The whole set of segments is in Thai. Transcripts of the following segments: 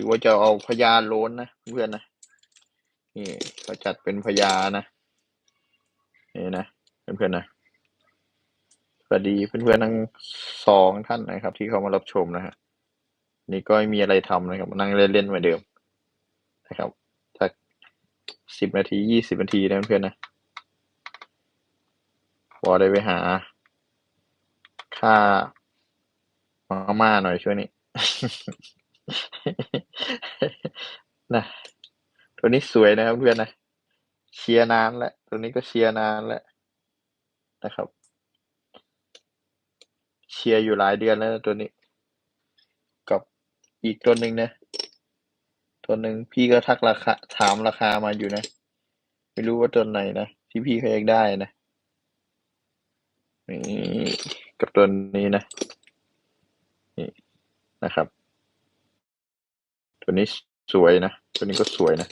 รือว่าจะเอาพญาโล้นนะเพื่อนนะนี่ก็จัดเป็นพญานะนี่นะเพื่อนๆนะสวัสดีเพื่อนๆทั้งสองท่านนะครับ ที่เข้ามารับชมนะฮะนี่ก็ไม่มีอะไรทำนะครับ นั่งเล่นๆเหมือนเดิมนะครับสักสิบนาทียี่สิบนาทีนะเพื่อนๆนะพอได้ไปหา ค่ามาม่าหน่อยช่วงนี้ นะตัวนี้สวยนะครับเพื่อนนะเชียร์นานแล้วตัวนี้ก็เชียร์นานแล้วนะครับ เชียร์อยู่หลายเดือนแล้วนะตัวนี้ กับอีกตัวหนึ่งนะตัวหนึ่งพี่ก็ทักราคาถามราคามาอยู่นะ ไม่รู้ว่าตัวไหนนะที่พี่เขาอยากได้นะนี่กับตัวนี้นะนี่นะครับ ตัวนี้สวยนะ ตัวนี้ก็สวยนะ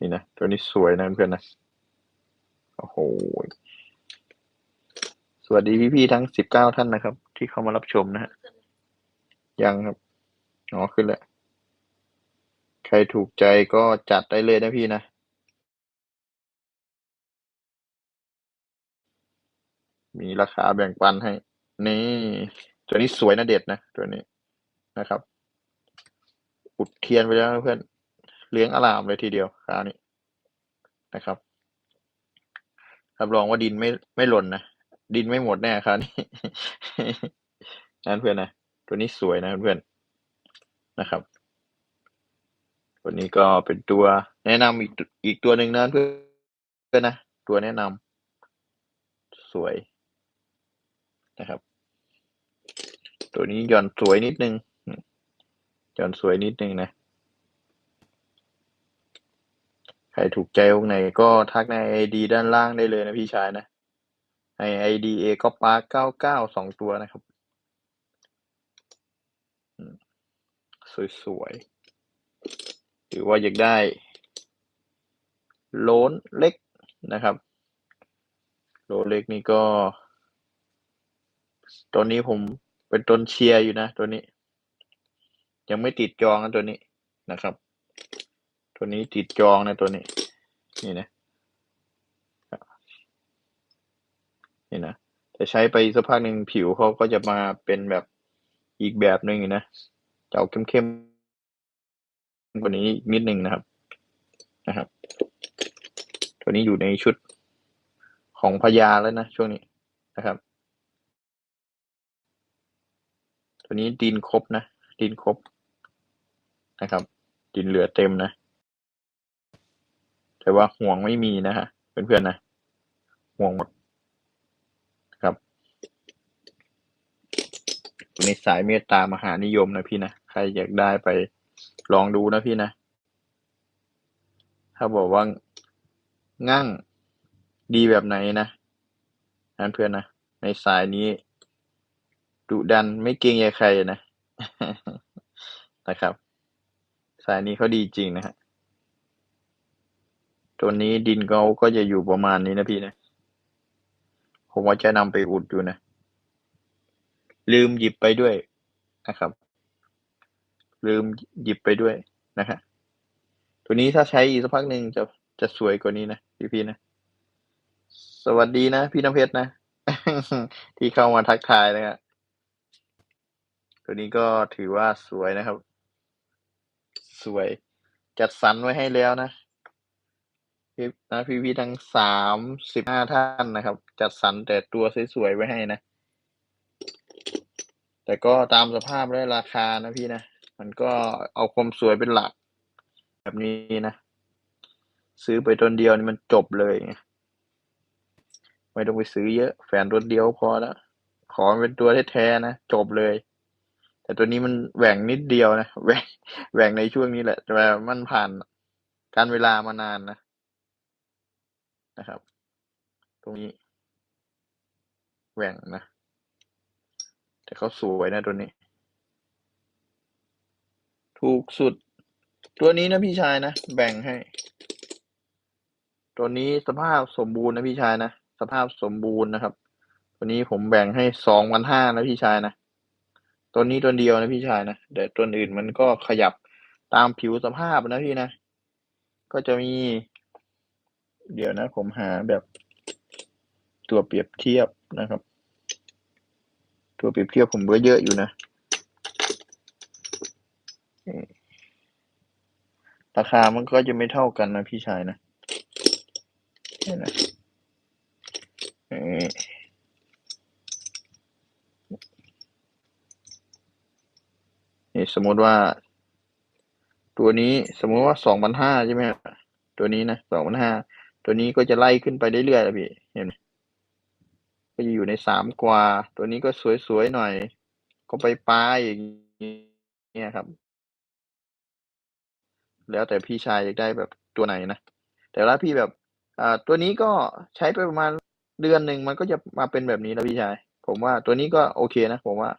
นี่นะ ตัวนี้สวยนะเพื่อนนะ โอ้โห สวัสดีพี่ๆทั้งสิบเก้าท่านนะครับ ที่เข้ามารับชมนะฮะ ยังครับ อ๋อ ขึ้นแล้ว ใครถูกใจก็จัดได้เลยนะพี่นะมีราคาแบ่งปันให้ นี่ ตัวนี้สวยนะเด็ดนะ ตัวนี้ นะครับอุดเทียนไปแล้วเพื่อนเลี้ยงอลามเลยทีเดียวคราวนี้นะครับรับรองว่าดินไม่ไม่หล่นนะดินไม่หมดแน่คราวนี้นั่นเพื่อนนะตัวนี้สวยนะเพื่อนนะครับตัวนี้ก็เป็นตัวแนะนำอีกอีกตัวหนึ่งนะเพื่อนเพื่อนนะตัวแนะนำสวยนะครับ ตัวนี้หย่อนสวยนิดนึง หย่อนสวยนิดนึงนะ ใครถูกใจองค์ไหนก็ทักในไอดีด้านล่างได้เลยนะพี่ชายนะในไอดีเอก็ปาร์เก้าเก้าสองตัวนะครับสวยๆหรือว่าอยากได้โลนเล็กนะครับ โลนเล็กนี่ก็ตัวนี้ผมเป็นต้นเชียร์อยู่นะ ตัวนี้ ยังไม่ติดจองนะตัวนี้นะครับ ตัวนี้ติดจองนะตัวนี้ นี่นะนี่นะแต่ใช้ไปสักพักหนึ่งผิวเขาก็จะมาเป็นแบบอีกแบบหนึ่งนะจะเอาเข้มๆกว่านี้นิดหนึ่งนะครับนะครับ ตัวนี้อยู่ในชุดของพญาแล้วนะช่วงนี้นะครับ ตัวนี้ดินครบนะดินครบ นะครับ ดินเหลือเต็มนะ แต่ว่าห่วงไม่มีนะฮะเพื่อนๆนะ ห่วงหมดครับในสายเมตตามหานิยมนะพี่นะ ใครอยากได้ไปลองดูนะพี่นะ ถ้าบอกว่างั่งดีแบบไหนนะนั่นเพื่อนนะ ในสายนี้ดุดันไม่เกรงใจใครนะนะครับ สายนี้เขาดีจริงนะฮะ ตัวนี้ดินเขาก็จะอยู่ประมาณนี้นะพี่นะ ผมว่าจะนำไปอุดอยู่นะ ลืมหยิบไปด้วยนะครับ ลืมหยิบไปด้วยนะฮะ ตัวนี้ถ้าใช้อีกสักพักหนึ่งจะจะสวยกว่านี้นะพี่พี่ๆนะ สวัสดีนะพี่น้ำเพชรนะ ที่เข้ามาทักทายนะครับตัวนี้ก็ถือว่าสวยนะครับ สวย จัดสรรไว้ให้แล้วนะพี่นะพี่พี่ๆทั้งสามสิบห้าท่านนะครับ จัดสรรแต่ตัวสวยๆไว้ให้นะ แต่ก็ตามสภาพและราคานะพี่นะ มันก็เอาความสวยเป็นหลัก แบบนี้นะ ซื้อไปตัวเดียวนี่มันจบเลยไงไม่ต้องไปซื้อเยอะแฟนตัวเดียวพอแล้ว ขอเป็นตัวแท้ๆนะ จบเลย แต่ตัวนี้มันแหว่งนิดเดียวนะแหว่งแหว่งในช่วงนี้แหละแต่มันผ่านการเวลามานานนะนะครับ ตรงนี้แหว่งนะ แต่เขาสวยนะตัวนี้ ถูกสุด ตัวนี้นะพี่ชายนะ แบ่งให้ ตัวนี้สภาพสมบูรณ์นะพี่ชายนะ สภาพสมบูรณ์นะครับ ตัวนี้ผมแบ่งให้สองพันห้านะพี่ชายนะ ตัวนี้ตัวเดียวนะพี่ชายนะแต่ตัวอื่นมันก็ขยับตามผิวสภาพนะพี่นะ ก็จะมี เดี๋ยวนะ ผมหาแบบตัวเปรียบเทียบนะครับ ตัวเปรียบเทียบผมก็เยอะอยู่นะราคามันก็จะไม่เท่ากันนะพี่ชายนะนี่นะ สมมติว่า ตัวนี้สมมติว่าสองพันห้าใช่ไหมตัวนี้นะสองพันห้าตัวนี้ก็จะไล่ขึ้นไปเรื่อยๆพี่เห็นไหมก็จะอยู่ในสามกว่า ตัวนี้ก็สวยๆหน่อย ก็ไปปลายอย่างเงี้ยครับ แล้วแต่พี่ชายอยากได้แบบตัวไหนนะแต่ละพี่แบบอ่าตัวนี้ก็ใช้ไปประมาณเดือนหนึ่งมันก็จะมาเป็นแบบนี้แล้วพี่ชาย ผมว่าตัวนี้ก็โอเคนะ ผมว่า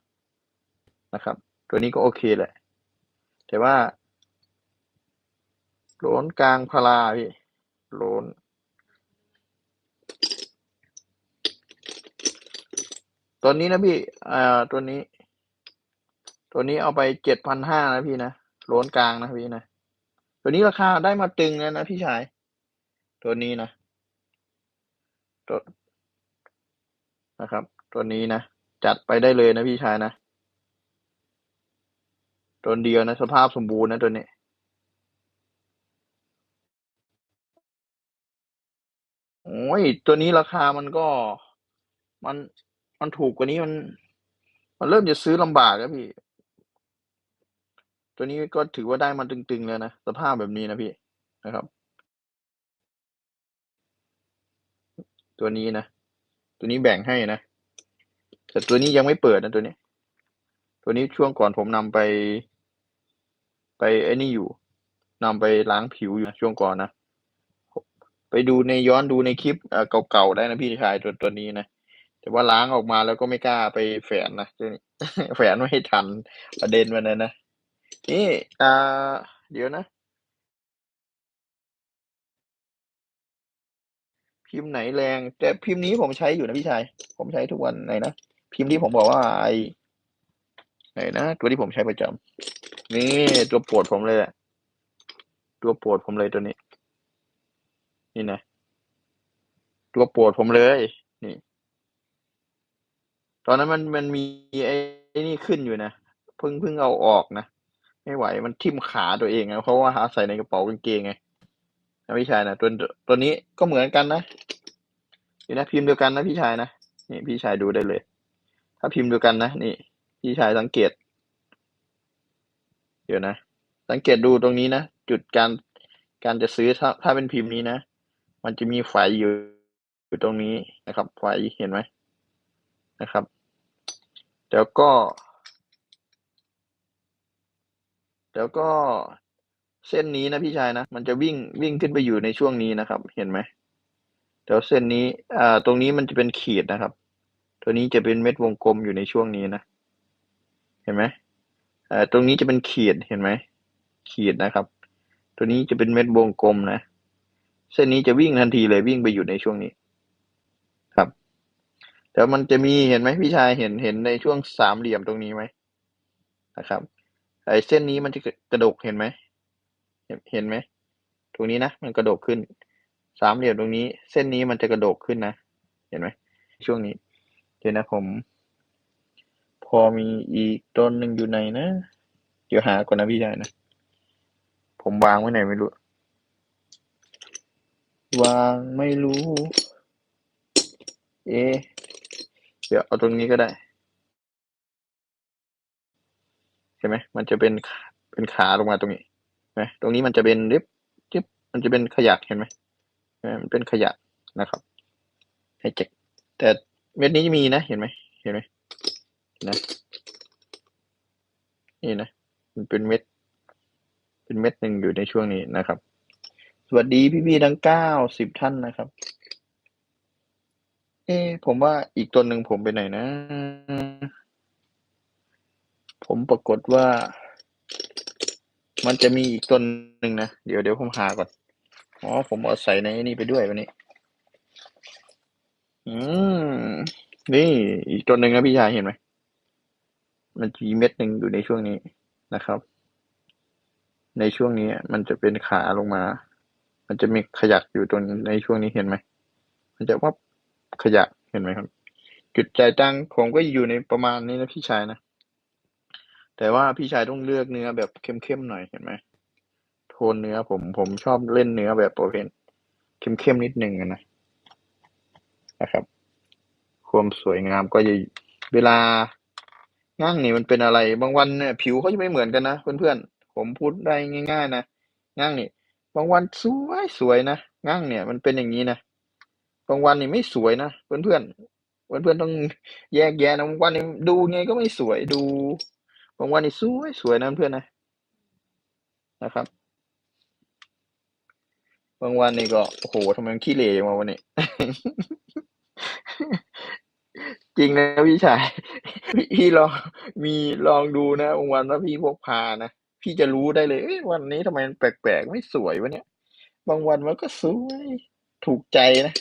นะครับ ตัวนี้ก็โอเคแหละ แต่ว่าโหลนกลางพาราพี่โหลนตัวนี้นะพี่อ่าตัวนี้ ตัวนี้เอาไปเจ็ดพันห้านะพี่นะโหลนกลางนะพี่นะตัวนี้ราคาได้มาตึงแล้วนะพี่ชาย ตัวนี้นะตัวนะครับ ตัวนี้นะ จัดไปได้เลยนะพี่ชายนะ ตัวเดียวนะ สภาพสมบูรณ์นะตัวนี้ โอ้ย ตัวนี้ราคามันก็ มันมันถูกกว่านี้มัน มันเริ่มจะซื้อลำบากแล้วพี่ ตัวนี้ก็ถือว่าได้มาตึงๆแล้วนะ สภาพแบบนี้นะพี่นะครับ ตัวนี้นะ ตัวนี้แบ่งให้นะแต่ตัวนี้ยังไม่เปิดนะตัวนี้ ตัวนี้ช่วงก่อนผมนำไป ไปไอ้นี่อยู่นำไปล้างผิวอยู่ช่วงก่อนนะ ไปดูในย้อนดูในคลิปเก่าๆได้นะพี่ชายตัวตัวนี้นะ แต่ว่าล้างออกมาแล้วก็ไม่กล้าไปแฝนนะแฝนไม่ให้ทันประเด็นมันนะนะนี่อ่าเดี๋ยวนะ พิมพ์ไหนแรง แต่พิมพ์นี้ผมใช้อยู่นะพี่ชาย ผมใช้ทุกวันไหนนะ พิมพ์ที่ผมบอกว่าไอ ไหนนะตัวที่ผมใช้ประจำนี่ตัวโปรดผมเลยแหละตัวโปรดผมเลยตัวนี้ นี่นะตัวโปรดผมเลย นี่ ตอนนั้นมันมันมีไอ้นี่ขึ้นอยู่นะเพิ่งเพิ่งเอาออกนะไม่ไหวมันทิ่มขาตัวเองนะเพราะว่าหาใส่ในกระเป๋ากางเกงไงนะพี่ชายนะตัวตัวนี้ก็เหมือนกันนะนี่นะพิมพ์เดียวกันนะพี่ชายนะนี่พี่ชายดูได้เลย ถ้าพิมพ์เดียวกันนะนี่ พี่ชายสังเกต เดี๋ยวนะ สังเกตดูตรงนี้นะ จุดการการจะซื้อถ้าถ้าเป็นพิมพ์นี้นะ มันจะมีไฟอยู่อยู่ตรงนี้นะครับ ไฟเห็นไหมนะครับ แล้วก็ แล้วก็เส้นนี้นะพี่ชายนะ มันจะวิ่งวิ่งขึ้นไปอยู่ในช่วงนี้นะครับ เห็นไหมเดี๋ยวเส้นนี้อ่าตรงนี้มันจะเป็นขีดนะครับ ตัวนี้จะเป็นเม็ดวงกลมอยู่ในช่วงนี้นะ เห็นไหมตรงนี้จะเป็นขีดเห็นไหมขีดนะครับ ตัวนี้จะเป็นเม็ดวงกลมนะ เส้นนี้จะวิ่งทันทีเลยวิ่งไปอยู่ในช่วงนี้ ครับเดี๋ยวมันจะมีเห็นไหมพี่ชายเห็นเห็นในช่วงสามเหลี่ยมตรงนี้ไหมนะครับไอ้เส้นนี้มันจะกระดกเห็นไหมเห็นไหมตรงนี้นะมันกระดกขึ้น สามเหลี่ยมตรงนี้ เส้นนี้มันจะกระดกขึ้นนะเห็นไหมช่วงนี้เดี๋ยวนะผม อมีอีกต้นหนึ่งอยู่ไหนนะ เดี๋ยวหาก่อนนะพี่ชายนะ ผมวางไว้ไหนไม่รู้ วางไม่รู้ เอเดี๋ยวเอาตรงนี้ก็ได้ใช่ไหม มันจะเป็นเป็นขาลงมาตรงนี้นะตรงนี้มันจะเป็นริบริบมันจะเป็นขยักเห็นไหมมันเป็นขยะนะครับให้เจ็กแต่เม็ดนี้มีนะ เห็นไหมเห็นไหม นะ นี่นะ มันเป็นเม็ด เป็นเม็ดหนึ่งอยู่ในช่วงนี้นะครับ สวัสดีพี่ๆทั้งเก้าสิบท่านนะครับ เอ๊ผมว่าอีกตัวหนึ่งผมไปไหนนะ ผมปรากฏว่า มันจะมีอีกต้นหนึ่งนะ เดี๋ยวเดี๋ยวผมหาก่อน อ๋อ ผมเอาใส่ในนี่ไปด้วยวันนี้ อืมนี่อีกต้นหนึ่งนะพี่ชายเห็นไหม มันจะมีเม็ดหนึ่งอยู่ในช่วงนี้นะครับ ในช่วงนี้มันจะเป็นขาลงมา มันจะมีขยักอยู่ตรงในช่วงนี้เห็นไหม มันจะวับขยักเห็นไหมครับ จุดจ่ายตังผมก็อยู่ในประมาณนี้นะพี่ชายนะ แต่ว่าพี่ชายต้องเลือกเนื้อแบบเข้มๆหน่อยเห็นไหม โทนเนื้อผมผมชอบเล่นเนื้อแบบประเภทเข้มๆนิดนึงนะนะครับ ความสวยงามก็จะเวลา ง่างนี่มันเป็นอะไร บางวันเนี่ยผิวเขาจะไม่เหมือนกันนะเพื่อนๆ ผมพูดได้ง่าย ๆ นะง่างนี่บางวันสวยสวยนะง่างเนี่ยมันเป็นอย่างนี้นะบางวันนี่ไม่สวยนะเพื่อนเพื่อนเพื่อนเพื่อนๆต้องแยกแยะนะบางวันนี่ดูไงก็ไม่สวยดู บางวันนี่สวยสวยนะเพื่อนนะนะครับ บางวันนี่ก็โอ้โหทำไมมันขี้เหร่จังวะวันนี้ จริงนะพี่ชาย พี่พี่ลองมีลองดูนะบางวันว่าพี่พวกพานะพี่จะรู้ได้เลยเอ้ยวันนี้ทำไมมันแปลกๆไม่สวยวะเนี่ย บางวันมันก็สวยถูกใจนะ